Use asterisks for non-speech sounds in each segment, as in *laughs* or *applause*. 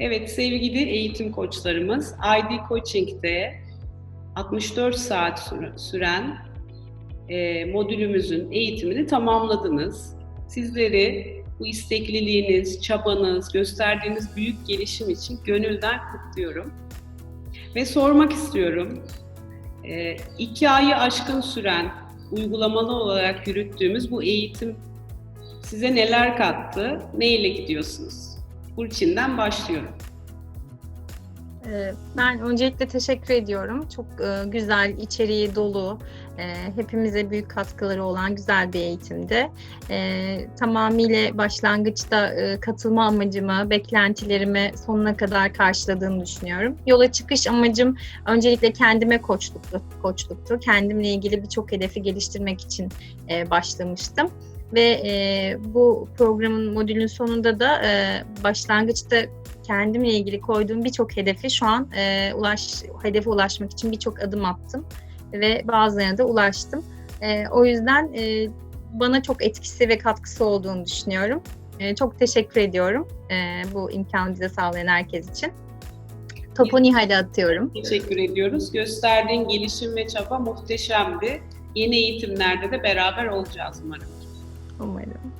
Evet sevgili eğitim koçlarımız, ID Coaching'de 64 saat süre- süren e, modülümüzün eğitimini tamamladınız. Sizleri bu istekliliğiniz, çabanız, gösterdiğiniz büyük gelişim için gönülden kutluyorum. Ve sormak istiyorum, e, iki ayı aşkın süren uygulamalı olarak yürüttüğümüz bu eğitim size neler kattı, ne ile gidiyorsunuz? Burçin'den başlıyorum. Ee, Ben öncelikle teşekkür ediyorum. Çok e, güzel, içeriği dolu, e, hepimize büyük katkıları olan güzel bir eğitimdi. E, Tamamıyla başlangıçta katılma amacımı, beklentilerimi sonuna kadar karşıladığını düşünüyorum. Yola çıkış amacım öncelikle kendime koçluktu. koçluktu. Kendimle ilgili birçok hedefi geliştirmek için başlamıştım. Ve e, bu programın modülün sonunda da e, başlangıçta kendimle ilgili koyduğum birçok hedefi şu an e, ulaş hedefe ulaşmak için birçok adım attım ve bazılarına da ulaştım. E, o yüzden e, bana çok etkisi ve katkısı olduğunu düşünüyorum. E, çok teşekkür ediyorum e, bu imkanı bize sağlayan herkes için. Topu Nihal'e atıyorum. Teşekkür ediyoruz. Gösterdiğin gelişim ve çaba muhteşemdi. Yeni eğitimlerde de beraber olacağız umarım. Umarım.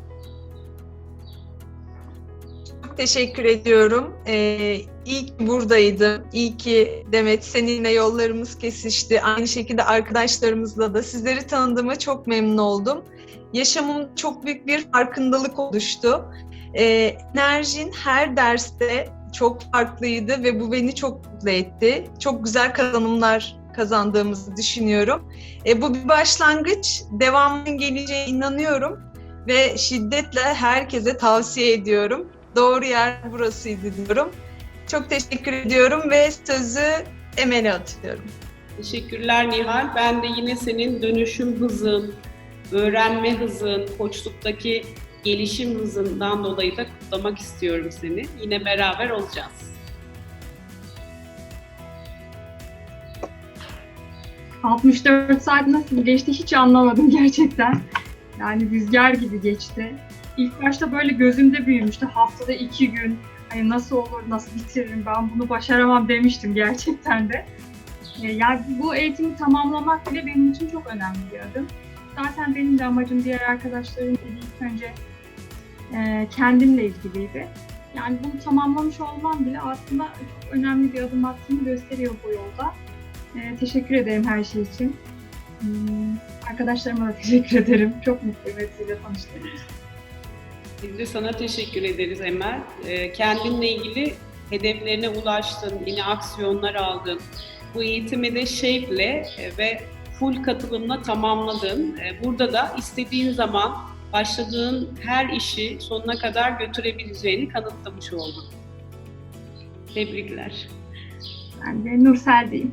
Teşekkür ediyorum. Ee, iyi ki buradaydım. İyi ki Demet seninle yollarımız kesişti. Aynı şekilde arkadaşlarımızla da sizleri tanıdığıma çok memnun oldum. Yaşamım çok büyük bir farkındalık oluştu. Ee, enerjin her derste çok farklıydı ve bu beni çok mutlu etti. Çok güzel kazanımlar kazandığımızı düşünüyorum. E, bu bir başlangıç. Devamının geleceğine inanıyorum ve şiddetle herkese tavsiye ediyorum. Doğru yer burasıydı diyorum. Çok teşekkür ediyorum ve sözü Emel'e atıyorum. Teşekkürler Nihal. Ben de yine senin dönüşüm hızın, öğrenme hızın, koçluktaki gelişim hızından dolayı da kutlamak istiyorum seni. Yine beraber olacağız. 64 saat nasıl geçti hiç anlamadım gerçekten. Yani rüzgar gibi geçti. İlk başta böyle gözümde büyümüştü. Haftada iki gün hani nasıl olur, nasıl bitiririm ben bunu başaramam demiştim gerçekten de. Ee, Yani bu eğitimi tamamlamak bile benim için çok önemli bir adım. Zaten benim de amacım diğer arkadaşlarım gibi ilk önce e, kendimle ilgiliydi. Yani bunu tamamlamış olmam bile aslında çok önemli bir adım attığını gösteriyor bu yolda. Ee, teşekkür ederim her şey için. Arkadaşlarıma da teşekkür ederim. Çok mutluyum hepsiyle tanıştığım. Biz de sana teşekkür ederiz Emel. Ee, kendinle ilgili hedeflerine ulaştın, yine aksiyonlar aldın. Bu eğitimi de Shape'le e, ve full katılımla tamamladın. Ee, Burada da istediğin zaman başladığın her işi sonuna kadar götürebileceğini kanıtlamış oldun. Tebrikler. Ben de Nursel'deyim.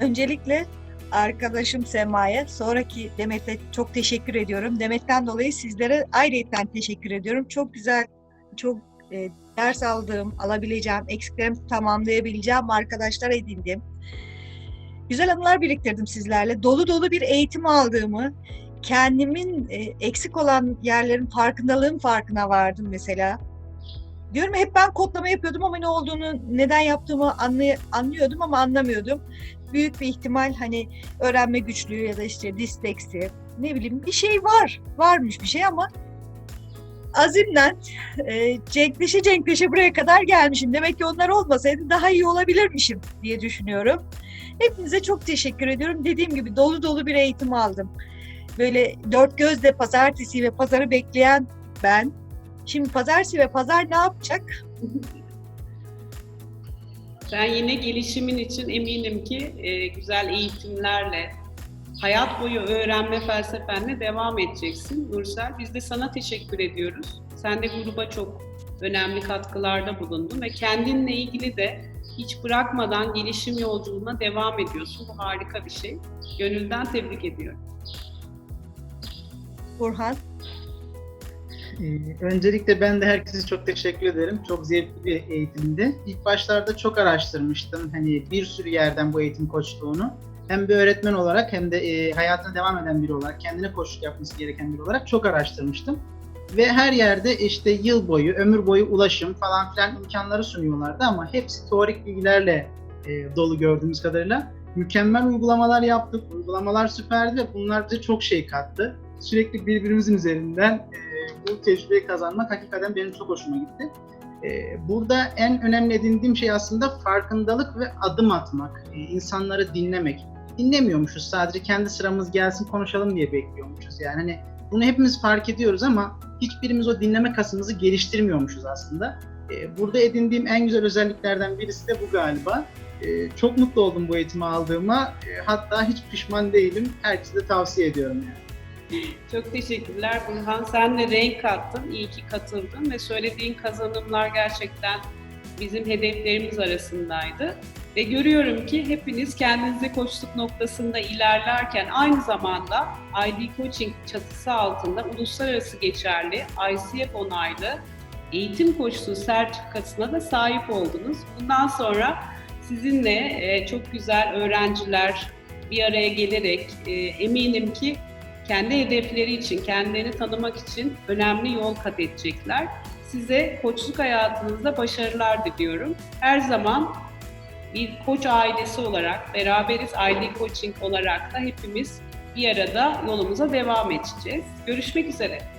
Öncelikle arkadaşım Sema'ya, sonraki Demet'e çok teşekkür ediyorum. Demet'ten dolayı sizlere ayrıyetten teşekkür ediyorum. Çok güzel, çok e, ders aldığım, alabileceğim, eksiklerimi tamamlayabileceğim arkadaşlar edindim. Güzel anılar biriktirdim sizlerle. Dolu dolu bir eğitim aldığımı, kendimin e, eksik olan yerlerin farkındalığın farkına vardım mesela. Diyorum hep ben kodlama yapıyordum ama ne olduğunu, neden yaptığımı anlay- anlıyordum ama anlamıyordum büyük bir ihtimal hani öğrenme güçlüğü ya da işte disleksi ne bileyim bir şey var. Varmış bir şey ama azimden e, cenkleşe cenkleşe buraya kadar gelmişim. Demek ki onlar olmasaydı daha iyi olabilirmişim diye düşünüyorum. Hepinize çok teşekkür ediyorum. Dediğim gibi dolu dolu bir eğitim aldım. Böyle dört gözle pazartesi ve pazarı bekleyen ben. Şimdi pazartesi ve pazar ne yapacak? Sen yine gelişimin için eminim ki e, güzel eğitimlerle, hayat boyu öğrenme felsefenle devam edeceksin Nursel. Biz de sana teşekkür ediyoruz. Sen de gruba çok önemli katkılarda bulundun ve kendinle ilgili de hiç bırakmadan gelişim yolculuğuna devam ediyorsun. Bu harika bir şey. Gönülden tebrik ediyorum. Burhan. Ee, Öncelikle ben de herkese çok teşekkür ederim. Çok zevkli bir eğitimdi. İlk başlarda çok araştırmıştım. Hani bir sürü yerden bu eğitim koçluğunu. Hem bir öğretmen olarak hem de e, hayatına devam eden biri olarak, kendine koçluk yapması gereken biri olarak çok araştırmıştım. Ve her yerde işte yıl boyu, ömür boyu ulaşım falan filan imkanları sunuyorlardı ama hepsi teorik bilgilerle e, dolu gördüğümüz kadarıyla. Mükemmel uygulamalar yaptık, uygulamalar süperdi ve bunlar bize çok şey kattı. Sürekli birbirimizin üzerinden e, bu tecrübeyi kazanmak hakikaten benim çok hoşuma gitti. E, burada en önemli edindiğim şey aslında farkındalık ve adım atmak, e, insanları dinlemek. Dinlemiyormuşuz sadece kendi sıramız gelsin konuşalım diye bekliyormuşuz. Yani hani bunu hepimiz fark ediyoruz ama hiçbirimiz o dinleme kasımızı geliştirmiyormuşuz aslında. E, burada edindiğim en güzel özelliklerden birisi de bu galiba. E, çok mutlu oldum bu eğitimi aldığıma. Hatta hiç pişman değilim. Herkese de tavsiye ediyorum yani. *laughs* Çok teşekkürler Burhan. Sen de renk kattın, iyi ki katıldın ve söylediğin kazanımlar gerçekten bizim hedeflerimiz arasındaydı. Ve görüyorum ki hepiniz kendinize koçluk noktasında ilerlerken aynı zamanda ID Coaching çatısı altında uluslararası geçerli, ICF onaylı eğitim koçluğu sertifikasına da sahip oldunuz. Bundan sonra sizinle e, çok güzel öğrenciler bir araya gelerek e, eminim ki kendi hedefleri için, kendilerini tanımak için önemli yol kat edecekler. Size koçluk hayatınızda başarılar diliyorum. Her zaman bir koç ailesi olarak, beraberiz ID Coaching olarak da hepimiz bir arada yolumuza devam edeceğiz. Görüşmek üzere.